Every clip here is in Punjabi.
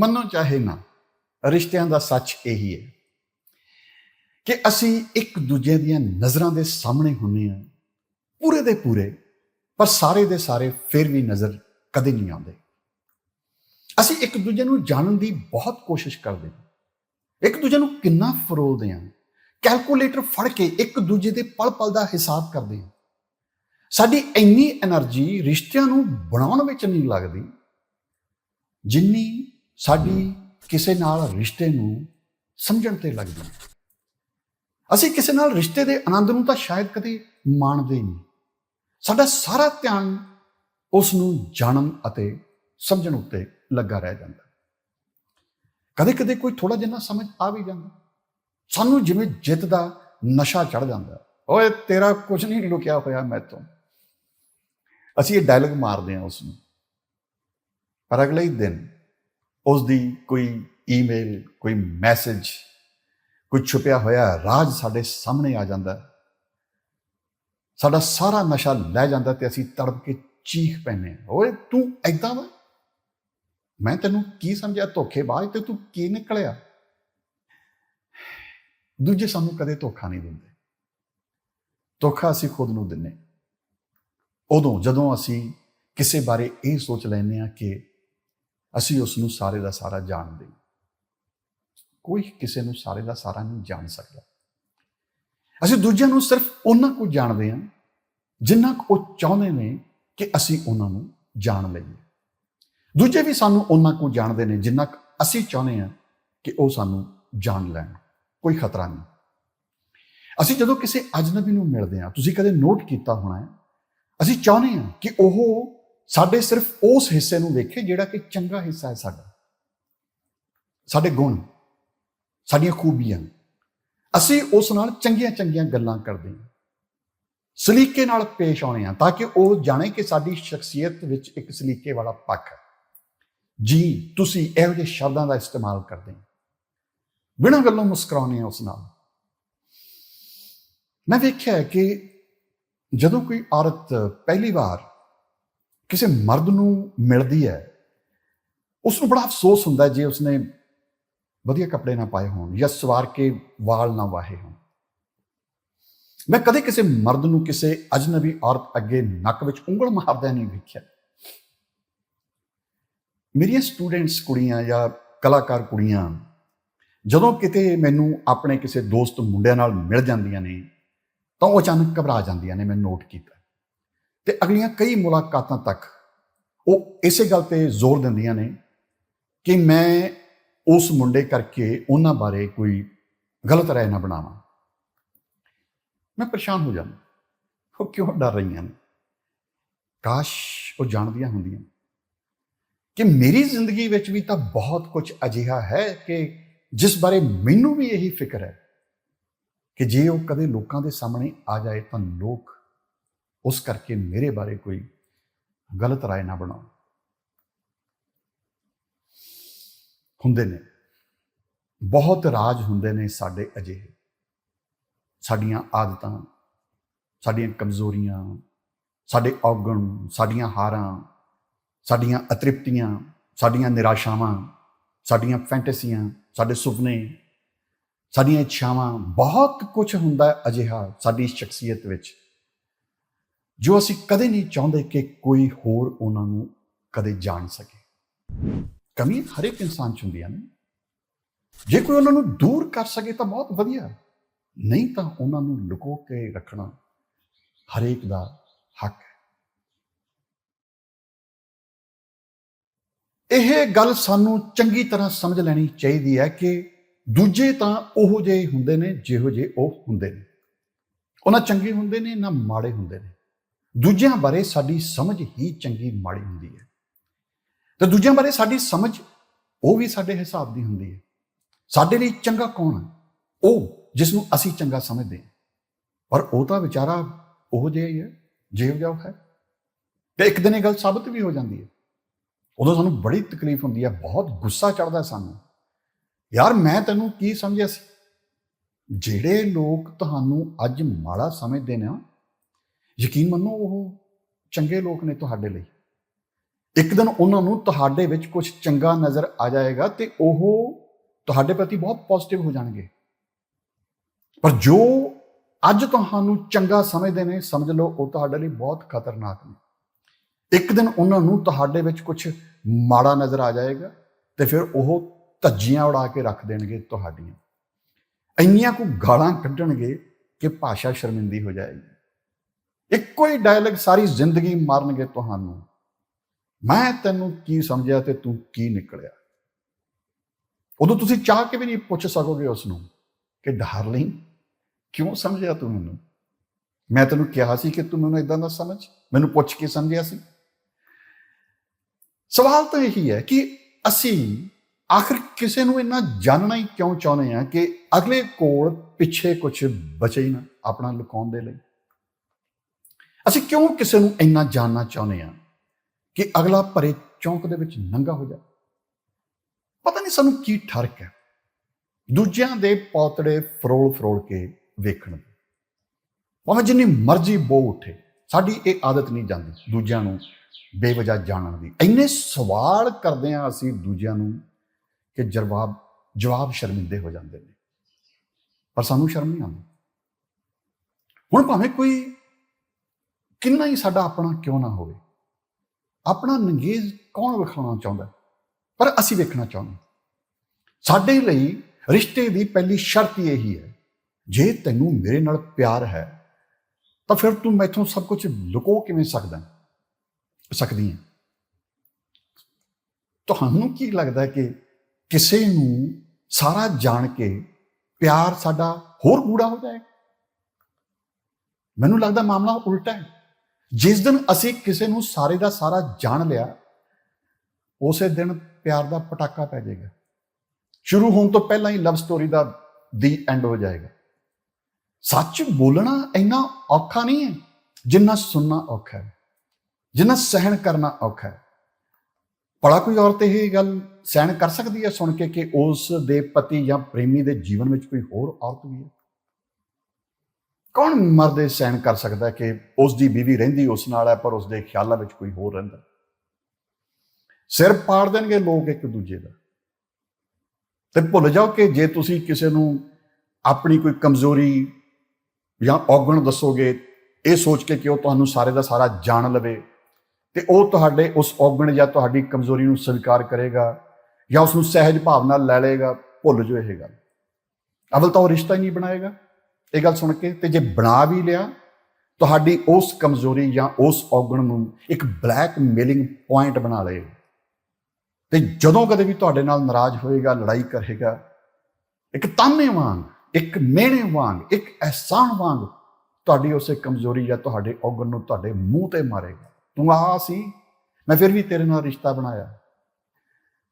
ਮੰਨੋ ਚਾਹੇ ਨਾ, ਰਿਸ਼ਤਿਆਂ ਦਾ ਸੱਚ ਇਹੀ ਹੈ ਕਿ ਅਸੀਂ ਇੱਕ ਦੂਜੇ ਦੀਆਂ ਨਜ਼ਰਾਂ ਦੇ ਸਾਹਮਣੇ ਹੁੰਨੇ ਆ ਪੂਰੇ ਦੇ ਪੂਰੇ, ਪਰ ਸਾਰੇ ਦੇ ਸਾਰੇ ਫਿਰ ਵੀ ਨਜ਼ਰ ਕਦੇ ਨਹੀਂ ਆਉਂਦੇ। ਅਸੀਂ ਇੱਕ ਦੂਜੇ ਨੂੰ ਜਾਣਨ ਦੀ ਬਹੁਤ ਕੋਸ਼ਿਸ਼ ਕਰਦੇ ਹਾਂ। ਇੱਕ ਦੂਜੇ ਨੂੰ ਕਿੰਨਾ ਫਰੋਲਦੇ ਹਾਂ, ਕੈਲਕੂਲੇਟਰ ਫੜ ਕੇ ਇੱਕ ਦੂਜੇ ਦੇ ਪਲ-ਪਲ ਦਾ ਹਿਸਾਬ ਕਰਦੇ ਹਾਂ। ਸਾਡੀ ਇੰਨੀ એનર્ਜੀ ਰਿਸ਼ਤਿਆਂ ਨੂੰ ਬਣਾਉਣ ਵਿੱਚ ਨਹੀਂ ਲੱਗਦੀ, ਜਿੰਨੀ ਸਾਡੀ ਕਿਸੇ ਨਾਲ ਰਿਸ਼ਤੇ ਨੂੰ ਸਮਝਣ ਤੇ ਲੱਗਦੀ ਹੈ। ਅਸੀਂ ਕਿਸੇ ਨਾਲ ਰਿਸ਼ਤੇ ਦੇ ਆਨੰਦ ਨੂੰ ਤਾਂ ਸ਼ਾਇਦ ਕਦੇ ਮਾਣਦੇ ਹੀ ਨਹੀਂ। ਸਾਡਾ ਸਾਰਾ ਧਿਆਨ ਉਸ ਨੂੰ ਜਾਣਨ ਅਤੇ ਸਮਝਣ ਉੱਤੇ ਲੱਗਾ ਰਹਿ ਜਾਂਦਾ। ਕਦੇ ਕਦੇ ਕੋਈ ਥੋੜਾ ਜਿਹਾ ਸਮਝ ਆ ਵੀ ਜਾਂਦਾ। ਸਾਨੂੰ ਜਿਵੇਂ ਜਿੱਤ ਦਾ ਨਸ਼ਾ ਚੜ ਜਾਂਦਾ। ਓਏ, ਤੇਰਾ ਕੁਝ ਨਹੀਂ ਲੁਕਿਆ ਹੋਇਆ ਮੈਂ ਮੈਥੋਂ। ਅਸੀਂ ਇਹ ਡਾਇਲੌਗ ਮਾਰਦੇ ਹਾਂ ਉਸ ਨੂੰ ਪਰ ਅਗਲੇ ਹੀ ਦਿਨ ਉਸ ਦੀ ਕੋਈ ਈਮੇਲ ਕੋਈ ਮੈਸੇਜ ਕੋਈ ਛੁਪਿਆ ਹੋਇਆ ਰਾਜ ਸਾਡੇ ਸਾਹਮਣੇ ਆ ਜਾਂਦਾ। ਸਾਡਾ ਸਾਰਾ ਨਸ਼ਾ ਲੈ ਜਾਂਦਾ ਤੇ ਅਸੀਂ ਤੜਪ ਕੇ ਚੀਖ ਪੈਨੇ ਓਏ, ਤੂੰ ਐਦਾਂ ਵਾ? ਮੈਂ ਤੈਨੂੰ ਕੀ ਸਮਝਿਆ ਧੋਖੇਬਾਜ਼ ਤੇ ਤੂੰ ਕੀ ਨਿਕਲਿਆ? ਦੂਜੇ ਸਾਨੂੰ ਕਦੇ ਧੋਖਾ ਨਹੀਂ ਦਿੰਦੇ। ਧੋਖਾ ਅਸੀਂ ਖੁਦ ਨੂੰ ਦਿੰਨੇ ਉਦੋਂ ਜਦੋਂ ਅਸੀਂ ਕਿਸੇ ਬਾਰੇ ਇਹ ਸੋਚ ਲੈਂਦੇ ਆ ਕਿ ਅਸੀਂ ਉਸ ਨੂੰ ਸਾਰੇ ਦਾ ਸਾਰਾ ਜਾਣਦੇ ਕੋਈ ਕਿਸੇ ਨੂੰ ਸਾਰੇ ਦਾ ਸਾਰਾ ਨਹੀਂ ਜਾਣ ਸਕਦਾ। ਅਸੀਂ ਦੂਜਿਆਂ ਨੂੰ ਸਿਰਫ ਉਹਨਾਂ ਕੁ ਜਾਣਦੇ ਹਾਂ, ਜਿੰਨਾ ਕੁ ਉਹ ਚਾਹੁੰਦੇ ਨੇ ਕਿ ਅਸੀਂ ਉਹਨਾਂ ਨੂੰ ਜਾਣ ਲਈਏ। ਦੂਜੇ ਵੀ ਸਾਨੂੰ ਉਹਨਾਂ ਕੁ ਜਾਣਦੇ ਨੇ, ਜਿੰਨਾ ਕੁ ਅਸੀਂ ਚਾਹੁੰਦੇ ਹਾਂ ਕਿ ਉਹ ਸਾਨੂੰ ਜਾਣ ਲੈਣ। ਕੋਈ ਖਤਰਾ ਨਹੀਂ। ਅਸੀਂ ਜਦੋਂ ਕਿਸੇ ਅਜਨਬੀ ਨੂੰ ਮਿਲਦੇ ਹਾਂ, ਤੁਸੀਂ ਕਦੇ ਨੋਟ ਕੀਤਾ ਹੋਣਾ ਹੈ? ਅਸੀਂ ਚਾਹੁੰਦੇ ਹਾਂ ਕਿ ਉਹ ਸਾਡੇ ਸਿਰਫ ਉਸ ਹਿੱਸੇ ਨੂੰ ਵੇਖੇ ਜਿਹੜਾ ਕਿ ਚੰਗਾ ਹਿੱਸਾ ਹੈ ਸਾਡਾ। ਸਾਡੇ ਗੁਣ, ਸਾਡੀਆਂ ਖੂਬੀਆਂ। ਅਸੀਂ ਉਸ ਨਾਲ ਚੰਗੀਆਂ ਚੰਗੀਆਂ ਗੱਲਾਂ ਕਰਦੇ ਹਾਂ। ਸਲੀਕੇ ਨਾਲ ਪੇਸ਼ ਆਉਣੇ ਆ ਤਾਂ ਕਿ ਉਹ ਜਾਣੇ ਕਿ ਸਾਡੀ ਸ਼ਖਸੀਅਤ ਵਿੱਚ ਇੱਕ ਸਲੀਕੇ ਵਾਲਾ ਪੱਖ ਹੈ। ਜੀ, ਤੁਸੀਂ ਇਹੋ ਜਿਹੇ ਸ਼ਬਦਾਂ ਦਾ ਇਸਤੇਮਾਲ ਕਰਦੇ ਹੋ। ਬਿਨਾਂ ਗੱਲੋਂ ਮੁਸਕਰਾਉਂਦੇ ਆ ਉਸ ਨਾਲ। ਮੈਂ ਵੇਖਿਆ ਕਿ ਜਦੋਂ ਕੋਈ ਔਰਤ ਪਹਿਲੀ ਵਾਰ ਕਿਸੇ ਮਰਦ ਨੂੰ ਮਿਲਦੀ ਹੈ ਉਸ ਨੂੰ ਬੜਾ ਅਫਸੋਸ ਹੁੰਦਾ ਜੇ ਉਸਨੇ ਵਧੀਆ ਕੱਪੜੇ ਨਾ ਪਾਏ ਹੋਣ ਜਾਂ ਸਵਾਰ ਕੇ ਵਾਲ ਨਾ ਵਾਹੇ ਹੋਣ। ਮੈਂ ਕਦੇ ਕਿਸੇ ਮਰਦ ਨੂੰ ਕਿਸੇ ਅਜਨਬੀ ਔਰਤ ਅੱਗੇ ਨੱਕ ਵਿੱਚ ਉਂਗਲ ਮਾਰਦਿਆਂ ਨਹੀਂ ਵੇਖਿਆ। ਮੇਰੀਆਂ ਸਟੂਡੈਂਟਸ ਕੁੜੀਆਂ ਜਾਂ ਕਲਾਕਾਰ ਕੁੜੀਆਂ, ਜਦੋਂ ਕਿਤੇ ਮੈਨੂੰ ਆਪਣੇ ਕਿਸੇ ਦੋਸਤ ਮੁੰਡਿਆਂ ਨਾਲ ਮਿਲ ਜਾਂਦੀਆਂ ਨੇ, ਤਾਂ ਉਹ ਅਚਾਨਕ ਘਬਰਾ ਜਾਂਦੀਆਂ ਨੇ, ਮੈਂ ਨੋਟ ਕੀਤਾ। ਤੇ ਅਗਲੀਆਂ ਕਈ ਮੁਲਾਕਾਤਾਂ ਤੱਕ ਉਹ ਇਸੇ ਗੱਲ ਤੇ ਜ਼ੋਰ ਦਿੰਦੀਆਂ ਨੇ ਕਿ ਮੈਂ ਉਸ ਮੁੰਡੇ ਕਰਕੇ ਉਹਨਾਂ ਬਾਰੇ ਕੋਈ ਗਲਤ ਰਾਏ ਨਾ ਬਣਾਵਾਂ। ਮੈਂ ਪਰੇਸ਼ਾਨ ਹੋ ਜਾਂਦਾ। ਉਹ ਕਿਉਂ ਡਰ ਰਹੀਆਂ ਨੇ? ਕਾਸ਼ ਉਹ ਜਾਣਦੀਆਂ ਹੁੰਦੀਆਂ ਕਿ ਮੇਰੀ ਜ਼ਿੰਦਗੀ ਵਿੱਚ ਵੀ ਤਾਂ ਬਹੁਤ ਕੁਝ ਅਜਿਹਾ ਹੈ ਕਿ ਜਿਸ ਬਾਰੇ ਮੈਨੂੰ ਵੀ ਇਹੀ ਫਿਕਰ ਹੈ ਕਿ ਜੇ ਉਹ ਕਦੇ ਲੋਕਾਂ ਦੇ ਸਾਹਮਣੇ ਆ ਜਾਏ ਤਾਂ ਲੋਕ ਉਸ ਕਰਕੇ ਮੇਰੇ ਬਾਰੇ ਕੋਈ ਗਲਤ ਰਾਏ ਨਾ ਬਣਾਓ। ਹੁੰਦੇ ਨੇ। ਬਹੁਤ ਰਾਜ ਹੁੰਦੇ ਨੇ ਸਾਡੇ ਅਜਿਹੇ। ਸਾਡੀਆਂ ਆਦਤਾਂ, ਸਾਡੀਆਂ ਕਮਜ਼ੋਰੀਆਂ, ਸਾਡੇ ਔਗਣ, ਸਾਡੀਆਂ ਹਾਰਾਂ, ਸਾਡੀਆਂ ਅਤ੍ਰਿਪਤੀਆਂ, ਸਾਡੀਆਂ ਨਿਰਾਸ਼ਾਵਾਂ, ਸਾਡੀਆਂ ਫੈਂਟਸੀਆਂ, ਸਾਡੇ ਸੁਪਨੇ, ਸਾਡੀਆਂ ਇੱਛਾਵਾਂ, ਬਹੁਤ ਕੁਝ ਹੁੰਦਾ ਅਜਿਹਾ ਸਾਡੀ ਸ਼ਖਸੀਅਤ ਵਿੱਚ। ਜੋ ਅਸੀਂ ਕਦੇ ਨਹੀਂ ਚਾਹੁੰਦੇ ਕਿ ਕੋਈ ਹੋਰ ਉਹਨਾਂ ਨੂੰ ਕਦੇ ਜਾਣ ਸਕੇ। ਕਮੀ ਹਰ ਇੱਕ ਇਨਸਾਨ ਚ ਹੁੰਦੀਆਂ ਨੇ। ਜੇ ਕੋਈ ਉਹਨਾਂ ਨੂੰ ਦੂਰ ਕਰ ਸਕੇ ਤਾਂ ਬਹੁਤ ਵਧੀਆ। ਨਹੀਂ ਤਾਂ ਉਹਨਾਂ ਨੂੰ ਲੁਕੋ ਕੇ ਰੱਖਣਾ ਹਰੇਕ ਦਾ ਹੱਕ ਹੈ। ਇਹ ਗੱਲ ਸਾਨੂੰ ਚੰਗੀ ਤਰ੍ਹਾਂ ਸਮਝ ਲੈਣੀ ਚਾਹੀਦੀ ਹੈ ਕਿ ਦੂਜੇ ਤਾਂ ਉਹੋ ਜਿਹੇ ਹੁੰਦੇ ਨੇ, ਜਿਹੋ ਜਿਹੇ ਉਹ ਹੁੰਦੇ ਨੇ। ਉਹਨਾਂ ਚੰਗੇ ਹੁੰਦੇ ਨੇ, ਨਾ ਮਾੜੇ ਹੁੰਦੇ ਨੇ। ਦੂਜਿਆਂ ਬਾਰੇ ਸਾਡੀ ਸਮਝ ਹੀ ਚੰਗੀ ਮਾੜੀ ਹੁੰਦੀ ਹੈ। ਤੇ ਦੂਜਿਆਂ ਬਾਰੇ ਸਾਡੀ ਸਮਝ, ਉਹ ਵੀ ਸਾਡੇ ਹਿਸਾਬ ਦੀ ਹੁੰਦੀ ਹੈ। ਸਾਡੇ ਲਈ ਚੰਗਾ ਕੌਣ ਹੈ? ਉਹ ਜਿਸ ਨੂੰ ਅਸੀਂ ਚੰਗਾ ਸਮਝਦੇ ਹਾਂ। ਪਰ ਉਹ ਤਾਂ ਵਿਚਾਰਾ ਉਹ ਜਿਹਾ ਹੀ ਹੈ ਜਿਹੋ ਜਿਹਾ ਹੈ ਤੇ ਇੱਕ ਦਿਨ ਇਹ ਗੱਲ ਸਾਬਤ ਵੀ ਹੋ ਜਾਂਦੀ ਹੈ। ਉਦੋਂ ਸਾਨੂੰ ਬੜੀ ਤਕਲੀਫ ਹੁੰਦੀ ਹੈ, ਬਹੁਤ ਗੁੱਸਾ ਚੜਦਾ ਸਾਨੂੰ। ਯਾਰ ਮੈਂ ਤੈਨੂੰ ਕੀ ਸਮਝਿਆ ਸੀ? ਜਿਹੜੇ ਲੋਕ ਤੁਹਾਨੂੰ ਅੱਜ ਮਾੜਾ ਸਮਝਦੇ ਨੇ ਯਕੀਨ ਮੰਨੋ ਉਹ ਚੰਗੇ ਲੋਕ ਨੇ ਤੁਹਾਡੇ ਲਈ। ਇੱਕ ਦਿਨ ਉਹਨਾਂ ਨੂੰ ਤੁਹਾਡੇ ਵਿੱਚ ਕੁਝ ਚੰਗਾ ਨਜ਼ਰ ਆ ਜਾਏਗਾ ਤੇ ਉਹ ਤੁਹਾਡੇ ਪ੍ਰਤੀ ਬਹੁਤ ਪੋਜ਼ਿਟਿਵ ਹੋ ਜਾਣਗੇ। ਪਰ ਜੋ ਅੱਜ ਤੁਹਾਨੂੰ ਚੰਗਾ ਸਮਝਦੇ ਨੇ, ਸਮਝ ਲਓ, ਉਹ ਤੁਹਾਡੇ ਲਈ ਬਹੁਤ ਖਤਰਨਾਕ ਨੇ। ਇੱਕ ਦਿਨ ਉਹਨਾਂ ਨੂੰ ਤੁਹਾਡੇ ਵਿੱਚ ਕੁਝ ਮਾੜਾ ਨਜ਼ਰ ਆ ਜਾਏਗਾ ਤੇ ਫਿਰ ਉਹ ਧੱਜੀਆਂ ਉਡਾ ਕੇ ਰੱਖ ਦੇਣਗੇ ਤੁਹਾਡੀਆਂ। ਇੰਨੀਆਂ ਕੁ ਗਾਲਾਂ ਕੱਢਣਗੇ ਕਿ ਭਾਸ਼ਾ ਸ਼ਰਮਿੰਦੀ ਹੋ ਜਾਏਗੀ। ਇੱਕੋ ਹੀ ਡਾਇਲੌਗ ਸਾਰੀ ਜ਼ਿੰਦਗੀ ਮਾਰਨਗੇ ਤੁਹਾਨੂੰ। ਮੈਂ ਤੈਨੂੰ ਕੀ ਸਮਝਿਆ ਤੇ ਤੂੰ ਕੀ ਨਿਕਲਿਆ? ਉਦੋਂ ਤੁਸੀਂ ਚਾਹ ਕੇ ਵੀ ਨਹੀਂ ਪੁੱਛ ਸਕੋਗੇ ਉਸ ਨੂੰ ਕਿ ਡਾਰਲਿੰਗ ਕਿਉਂ ਸਮਝਿਆ ਤੂੰ ਮੈਨੂੰ? ਮੈਂ ਤੈਨੂੰ ਕਿਹਾ ਸੀ ਕਿ ਤੂੰ ਮੈਨੂੰ ਇਦਾਂ ਦਾ ਸਮਝ। ਮੈਨੂੰ ਪੁੱਛ ਕੇ ਸਮਝਿਆ ਸੀ। ਸਵਾਲ ਤਾਂ ਇਹੀ ਹੈ ਕਿ ਅਸੀਂ ਆਖਰ ਕਿਸੇ ਨੂੰ ਇੰਨਾ ਜਾਣਨਾ ਹੀ ਕਿਉਂ ਚਾਹੁੰਦੇ ਆ ਕਿ ਅਗਲੇ ਕੋਲ ਪਿੱਛੇ ਕੁਝ ਬਚੇ ਹੀ ਨਾ ਆਪਣਾ ਲੁਕਾਉਣ ਦੇ ਲਈ? ਅਸੀਂ ਕਿਉਂ ਕਿਸੇ ਨੂੰ ਇੰਨਾ ਜਾਣਨਾ ਚਾਹੁੰਦੇ ਆ ਕਿ ਅਗਲਾ ਭਰੇ ਚੌਂਕ ਦੇ ਵਿੱਚ ਨੰਗਾ ਹੋ ਜਾਏ? ਪਤਾ ਨਹੀਂ ਸਾਨੂੰ ਕੀ ਠਰਕ ਹੈ। ਦੂਜਿਆਂ ਦੇ ਪੌਤੜੇ ਫਰੋਲ ਫਰੋਲ ਕੇ ਵੇਖਣ ਦੀ ਭਾਵੇਂ ਜਿੰਨੀ ਮਰਜ਼ੀ ਬੋ ਉੱਠੇ, ਸਾਡੀ ਇਹ ਆਦਤ ਨਹੀਂ ਜਾਂਦੀ ਦੂਜਿਆਂ ਨੂੰ ਬੇਵਜਾ ਜਾਣਨ ਦੀ। ਇੰਨੇ ਸਵਾਲ ਕਰਦੇ ਆ ਅਸੀਂ ਦੂਜਿਆਂ ਨੂੰ ਕਿ ਜਵਾਬ ਜਵਾਬ ਸ਼ਰਮਿੰਦੇ ਹੋ ਜਾਂਦੇ ਨੇ। ਪਰ ਸਾਨੂੰ ਸ਼ਰਮ ਨਹੀਂ ਆਉਂਦੀ। ਹੁਣ ਭਾਵੇਂ ਕੋਈ ਕਿੰਨਾ ਹੀ ਸਾਡਾ ਆਪਣਾ ਕਿਉਂ ਨਾ ਹੋਵੇ? ਆਪਣਾ ਨੰਗੇਜ਼ ਕੌਣ ਵਿਖਾਉਣਾ ਚਾਹੁੰਦਾ? ਪਰ ਅਸੀਂ ਵੇਖਣਾ ਚਾਹੁੰਦੇ ਸਾਡੇ ਲਈ ਰਿਸ਼ਤੇ ਦੀ ਪਹਿਲੀ ਸ਼ਰਤ ਇਹੀ ਹੈ, ਜੇ ਤੈਨੂੰ ਮੇਰੇ ਨਾਲ ਪਿਆਰ ਹੈ, ਤਾਂ ਫਿਰ ਤੂੰ ਮੈਥੋਂ ਸਭ ਕੁਝ ਲੁਕੋ ਕਿਵੇਂ ਸਕਦਾ ਸਕਦੀ ਹੈ। ਤੁਹਾਨੂੰ ਕੀ ਲੱਗਦਾ ਕਿ ਕਿਸੇ ਨੂੰ ਸਾਰਾ ਜਾਣ ਕੇ ਪਿਆਰ ਸਾਡਾ ਹੋਰ ਗੂੜਾ ਹੋ ਜਾਏਗਾ ਮੈਨੂੰ ਲੱਗਦਾ ਮਾਮਲਾ ਉਲਟਾ ਹੈ। ਜਿਸ ਦਿਨ ਅਸੀਂ ਕਿਸੇ ਨੂੰ ਸਾਰੇ ਦਾ ਸਾਰਾ ਜਾਣ ਲਿਆ, ਉਸੇ ਦਿਨ ਪਿਆਰ ਦਾ ਪਟਾਕਾ ਪੈ ਜਾਏਗਾ। ਸ਼ੁਰੂ ਹੋਣ ਤੋਂ ਪਹਿਲਾਂ ਹੀ ਲਵ ਸਟੋਰੀ ਦਾ ਦੀ ਐਂਡ ਹੋ ਜਾਏਗਾ। ਸੱਚ ਬੋਲਣਾ ਇੰਨਾ ਔਖਾ ਨਹੀਂ ਹੈ, ਜਿੰਨਾ ਸੁਣਨਾ ਔਖਾ ਹੈ, ਜਿੰਨਾ ਸਹਿਣ ਕਰਨਾ ਔਖਾ ਹੈ। ਭਲਾ ਕੋਈ ਔਰਤ ਇਹ ਗੱਲ ਸਹਿਣ ਕਰ ਸਕਦੀ ਹੈ ਸੁਣ ਕੇ ਕਿ ਉਸ ਦੇ ਪਤੀ ਜਾਂ ਪ੍ਰੇਮੀ ਦੇ ਜੀਵਨ ਵਿੱਚ ਕੋਈ ਹੋਰ ਔਰਤ ਵੀ ਹੈ? ਕੌਣ ਮਰਦੇ ਸਹਿਣ ਕਰ ਸਕਦਾ ਕਿ ਉਸ ਦੀ ਬੀਵੀ ਰਹਿੰਦੀ ਉਸ ਨਾਲ ਹੈ, ਪਰ ਉਸ ਦੇ ਖਿਆਲਾਂ ਵਿੱਚ ਕੋਈ ਹੋਰ ਰਹਿੰਦਾ ਸਿਰ ਪਾੜ ਦੇਣਗੇ ਲੋਕ ਇੱਕ ਦੂਜੇ ਦਾ। ਤੇ ਭੁੱਲ ਜਾਓ ਕਿ ਜੇ ਤੁਸੀਂ ਕਿਸੇ ਨੂੰ ਆਪਣੀ ਕੋਈ ਕਮਜ਼ੋਰੀ ਜਾਂ ਔਗਣ ਦੱਸੋਗੇ, ਇਹ ਸੋਚ ਕੇ ਕਿ ਉਹ ਤੁਹਾਨੂੰ ਸਾਰੇ ਦਾ ਸਾਰਾ ਜਾਣ ਲਵੇ, ਤੇ ਉਹ ਤੁਹਾਡੇ ਉਸ ਔਗਣ ਜਾਂ ਤੁਹਾਡੀ ਕਮਜ਼ੋਰੀ ਨੂੰ ਸਵੀਕਾਰ ਕਰੇਗਾ ਜਾਂ ਉਸ ਨੂੰ ਸਹਿਜ ਭਾਵ ਨਾਲ ਲੈ ਲਏਗਾ, ਭੁੱਲ ਜਾਓ ਇਹ ਗੱਲ। ਅਵਲ ਤਾਂ ਉਹ ਰਿਸ਼ਤਾ ਹੀ ਨਹੀਂ ਬਣਾਏਗਾ। ਇਹ ਗੱਲ ਸੁਣ ਕੇ ਤੇ ਜੇ ਬਣਾ ਵੀ ਲਿਆ, ਤੁਹਾਡੀ ਉਸ ਕਮਜ਼ੋਰੀ ਜਾਂ ਉਸ ਔਗਣ ਨੂੰ ਇੱਕ ਬਲੈਕ ਮੇਲਿੰਗ ਪੁਆਇੰਟ ਬਣਾ ਲਏ। ਤੇ ਜਦੋਂ ਕਦੇ ਵੀ ਤੁਹਾਡੇ ਨਾਲ ਨਾਰਾਜ਼ ਹੋਏਗਾ, ਲੜਾਈ ਕਰੇਗਾ, ਇੱਕ ਤਾਨੇ ਵਾਂਗ, ਇੱਕ ਮਿਹਣੇ ਵਾਂਗ, ਇੱਕ ਅਹਿਸਾਨ ਵਾਂਗ ਤੁਹਾਡੀ ਉਸੇ ਕਮਜ਼ੋਰੀ ਜਾਂ ਤੁਹਾਡੇ ਔਗਣ ਨੂੰ ਤੁਹਾਡੇ ਮੂੰਹ ਤੇ ਮਾਰੇਗਾ। ਤੂੰ ਆ ਸੀ, ਮੈਂ ਫਿਰ ਵੀ ਤੇਰੇ ਨਾਲ ਰਿਸ਼ਤਾ ਬਣਾਇਆ।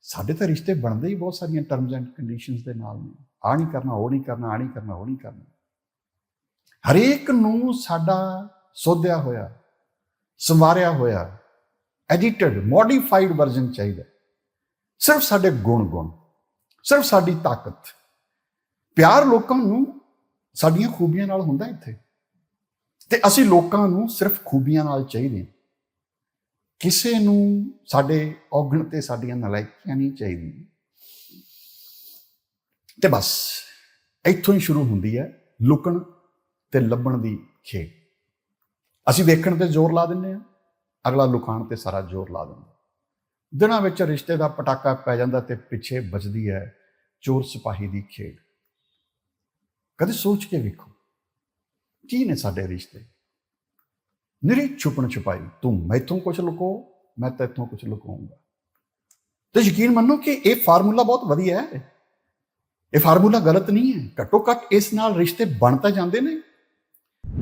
ਸਾਡੇ ਤਾਂ ਰਿਸ਼ਤੇ ਬਣਦੇ ਹੀ ਬਹੁਤ ਸਾਰੀਆਂ ਟਰਮਸ ਐਂਡ ਕੰਡੀਸ਼ਨਸ ਦੇ ਨਾਲ ਨੇ। ਆ ਨਹੀਂ ਕਰਨਾ, ਉਹ ਨਹੀਂ ਕਰਨਾ ਆ ਨਹੀਂ ਕਰਨਾ, ਉਹ ਨਹੀਂ ਕਰਨਾ। ਹਰੇਕ ਨੂੰ ਸਾਡਾ ਸੋਧਿਆ ਹੋਇਆ, ਸੰਵਾਰਿਆ ਹੋਇਆ ਐਡੀਟਡ ਮੋਡੀਫਾਈਡ ਵਰਜ਼ਨ ਚਾਹੀਦਾ ਸਿਰਫ ਸਾਡੇ ਗੁਣ ਗੁਣ, ਸਿਰਫ ਸਾਡੀ ਤਾਕਤ। ਪਿਆਰ ਲੋਕਾਂ ਨੂੰ ਸਾਡੀਆਂ ਖੂਬੀਆਂ ਨਾਲ ਹੁੰਦਾ ਇੱਥੇ। ਤੇ ਅਸੀਂ ਲੋਕਾਂ ਨੂੰ ਸਿਰਫ ਖੂਬੀਆਂ ਨਾਲ ਚਾਹੀਦੇ ਕਿਸੇ ਨੂੰ ਸਾਡੇ ਔਗਣ ਤੇ ਸਾਡੀਆਂ ਨਲਾਇਕੀਆਂ ਨਹੀਂ ਚਾਹੀਦੀਆਂ। ਤੇ ਬਸ, ਇੱਥੋਂ ਹੀ ਸ਼ੁਰੂ ਹੁੰਦੀ ਹੈ ਲੁਕਣ। ਤੇ ਲੱਭਣ ਦੀ ਖੇਡ। ਅਸੀਂ ਵੇਖਣ ਤੇ ਜ਼ੋਰ ਲਾ ਦਿੰਦੇ ਆ ਅਗਲਾ ਲੁਕਾਣ ਤੇ ਸਾਰਾ ਜ਼ੋਰ ਲਾ ਦਿੰਦਾ। ਦਿਨਾਂ ਵਿੱਚ ਰਿਸ਼ਤੇ ਦਾ ਪਟਾਕਾ ਪੈ ਜਾਂਦਾ ਤੇ ਪਿੱਛੇ ਬਚਦੀ ਹੈ ਚੋਰ ਸਿਪਾਹੀ ਦੀ ਖੇਡ। ਕਦੇ ਸੋਚ ਕੇ ਵੇਖੋ, ਕੀ ਨੇ ਸਾਡੇ ਰਿਸ਼ਤੇ? ਨਿਰੀ ਛੁਪਣ ਛੁਪਾਈ, ਤੂੰ ਮੈਥੋਂ ਕੁਝ ਲੁਕੋ, ਮੈਂ ਤੇਥੋਂ ਕੁਝ ਲੁਕਾਉਂਗਾ ਤੇ ਯਕੀਨ ਮੰਨੋ ਕਿ ਇਹ ਫਾਰਮੂਲਾ ਬਹੁਤ ਵਧੀਆ ਹੈ। ਇਹ ਫਾਰਮੂਲਾ ਗਲਤ ਨਹੀਂ ਹੈ। ਘੱਟੋ ਘੱਟ ਇਸ ਨਾਲ ਰਿਸ਼ਤੇ ਬਣ ਤਾਂ ਜਾਂਦੇ ਨੇ।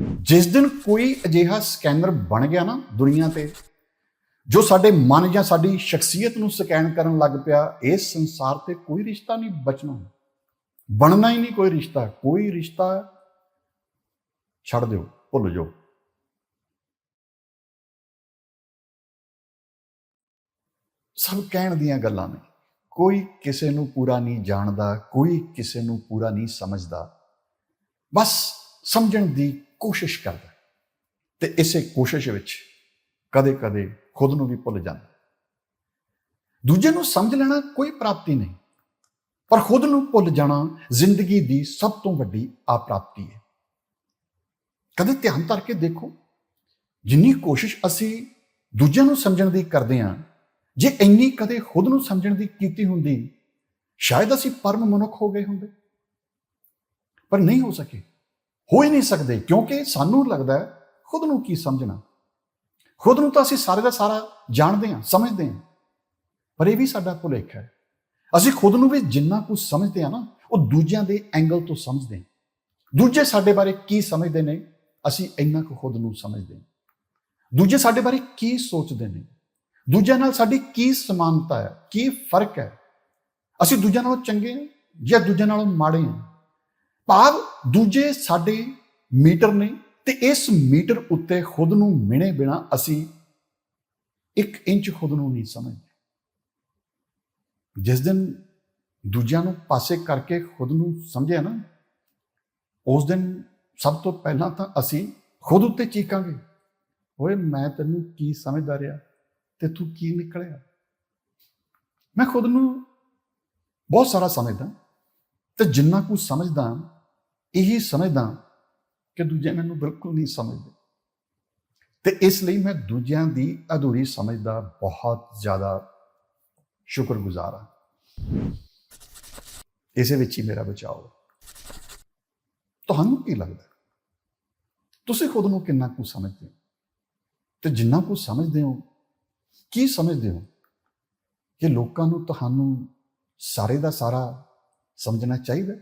ਜਿਸ ਦਿਨ ਕੋਈ ਅਜਿਹਾ ਸਕੈਨਰ ਬਣ ਗਿਆ ਨਾ ਦੁਨੀਆ ਤੇ, ਜੋ ਸਾਡੇ ਮਨ ਜਾਂ ਸਾਡੀ ਸ਼ਖਸੀਅਤ ਨੂੰ ਸਕੈਨ ਕਰਨ ਲੱਗ ਪਿਆ, ਇਸ ਸੰਸਾਰ ਤੇ ਕੋਈ ਰਿਸ਼ਤਾ ਨਹੀਂ ਬਚਣਾ। ਬਣਨਾ ਹੀ ਨਹੀਂ ਕੋਈ ਰਿਸ਼ਤਾ ਕੋਈ ਰਿਸ਼ਤਾ ਛੱਡ ਦਿਓ, ਭੁੱਲ ਜਾਓ। ਸਭ ਕਹਿਣ ਦੀਆਂ ਗੱਲਾਂ ਨੇ। ਕੋਈ ਕਿਸੇ ਨੂੰ ਪੂਰਾ ਨਹੀਂ ਜਾਣਦਾ, ਕੋਈ ਕਿਸੇ ਨੂੰ ਪੂਰਾ ਨਹੀਂ ਸਮਝਦਾ। ਬਸ ਸਮਝਣ ਦੀ ਕੋਸ਼ਿਸ਼ ਕਰਦਾ ਤੇ ਇਸੇ ਕੋਸ਼ਿਸ਼ ਵਿੱਚ ਕਦੇ-ਕਦੇ ਖੁਦ ਨੂੰ ਵੀ ਭੁੱਲ ਜਾਂਦਾ ਦੂਜੇ ਨੂੰ ਸਮਝ ਲੈਣਾ ਕੋਈ ਪ੍ਰਾਪਤੀ ਨਹੀਂ, ਪਰ ਖੁਦ ਨੂੰ ਭੁੱਲ ਜਾਣਾ ਜ਼ਿੰਦਗੀ ਦੀ ਸਭ ਤੋਂ ਵੱਡੀ ਆਪ੍ਰਾਪਤੀ ਹੈ। ਕਦੇ ਧਿਆਨ ਧਰ ਕੇ ਦੇਖੋ, ਜਿੰਨੀ ਕੋਸ਼ਿਸ਼ ਅਸੀਂ ਦੂਜਿਆਂ ਨੂੰ ਸਮਝਣ ਦੀ ਕਰਦੇ ਹਾਂ, ਜੇ ਇੰਨੀ ਕਦੇ ਖੁਦ ਨੂੰ ਸਮਝਣ ਦੀ ਕੀਤੀ ਹੁੰਦੀ, ਸ਼ਾਇਦ ਅਸੀਂ ਪਰਮ ਮਨੁੱਖ ਹੋ ਗਏ ਹੁੰਦੇ। ਪਰ ਨਹੀਂ ਹੋ ਸਕੇ। ਹੋ ਹੀ ਨਹੀਂ ਸਕਦੇ, ਕਿਉਂਕਿ ਸਾਨੂੰ ਲੱਗਦਾ ਹੈ ਖੁਦ ਨੂੰ ਕੀ ਸਮਝਣਾ। ਖੁਦ ਨੂੰ ਤਾਂ ਅਸੀਂ ਸਾਰੇ ਦਾ ਸਾਰਾ ਜਾਣਦੇ ਹਾਂ, ਸਮਝਦੇ ਹਾਂ, ਪਰ ਇਹ ਵੀ ਸਾਡਾ ਭੁਲੇਖਾ ਹੈ। ਅਸੀਂ ਖੁਦ ਨੂੰ ਵੀ ਜਿੰਨਾ ਕੁਝ ਸਮਝਦੇ ਹਾਂ ਨਾ, ਉਹ ਦੂਜਿਆਂ ਦੇ ਐਂਗਲ ਤੋਂ ਸਮਝਦੇ ਹਾਂ। ਦੂਜੇ ਸਾਡੇ ਬਾਰੇ ਕੀ ਸਮਝਦੇ ਨੇ, ਅਸੀਂ ਇੰਨਾ ਕੁ ਖੁਦ ਨੂੰ ਸਮਝਦੇ ਹਾਂ। ਦੂਜੇ ਸਾਡੇ ਬਾਰੇ ਕੀ ਸੋਚਦੇ ਨੇ, ਦੂਜਿਆਂ ਨਾਲ ਸਾਡੀ ਕੀ ਸਮਾਨਤਾ ਹੈ, ਕੀ ਫ਼ਰਕ ਹੈ। ਅਸੀਂ ਦੂਜਿਆਂ ਨਾਲੋਂ ਚੰਗੇ ਹਾਂ ਜਾਂ ਦੂਜਿਆਂ ਨਾਲੋਂ ਮਾੜੇ ਹਾਂ? ਭਾਵ ਦੂਜੇ ਸਾਡੇ ਮੀਟਰ ਨੇ ਤੇ ਇਸ ਮੀਟਰ ਉੱਤੇ ਖੁਦ ਨੂੰ ਮਿਣੇ ਬਿਨਾ ਅਸੀਂ 1 ਇੰਚ ਖੁਦ ਨੂੰ ਨਹੀਂ ਸਮਝਦੇ। ਜਿਸ ਦਿਨ ਦੂਜਿਆਂ ਨੂੰ ਪਾਸੇ ਕਰਕੇ ਖੁਦ ਨੂੰ ਸਮਝਿਆ ਨਾ, ਉਸ ਦਿਨ ਸਭ ਤੋਂ ਪਹਿਲਾਂ ਤਾਂ ਅਸੀਂ ਖੁਦ ਉੱਤੇ ਚੀਕਾਂਗੇ। ਓਏ, ਮੈਂ ਤੈਨੂੰ ਕੀ ਸਮਝਦਾ ਰਿਹਾ ਤੇ ਤੂੰ ਕੀ ਨਿਕਲਿਆ? ਮੈਂ ਖੁਦ ਨੂੰ ਬਹੁਤ ਸਾਰਾ ਸਮਝਦਾ ਤੇ ਜਿੰਨਾ ਕੁ ਸਮਝਦਾ ਇਹੀ ਸਮਝਦਾ ਕਿ ਦੂਜੇ ਮੈਨੂੰ ਬਿਲਕੁਲ ਨਹੀਂ ਸਮਝਦੇ। ਤੇ ਇਸ ਲਈ ਮੈਂ ਦੂਜਿਆਂ ਦੀ ਅਧੂਰੀ ਸਮਝ ਦਾ ਬਹੁਤ ਜ਼ਿਆਦਾ ਸ਼ੁਕਰਗੁਜ਼ਾਰ ਹਾਂ। ਇਸੇ ਵਿੱਚ ਹੀ ਮੇਰਾ ਬਚਾਓ। ਤੁਹਾਨੂੰ ਕੀ ਲੱਗਦਾ? ਤੁਸੀਂ ਖੁਦ ਨੂੰ ਕਿੰਨਾ ਕੁ ਸਮਝਦੇ ਹੋ? ਤੇ ਜਿੰਨਾ ਕੁ ਸਮਝਦੇ ਹੋ, ਕੀ ਸਮਝਦੇ ਹੋ ਕਿ ਲੋਕਾਂ ਨੂੰ ਤੁਹਾਨੂੰ ਸਾਰੇ ਦਾ ਸਾਰਾ ਸਮਝਣਾ ਚਾਹੀਦਾ?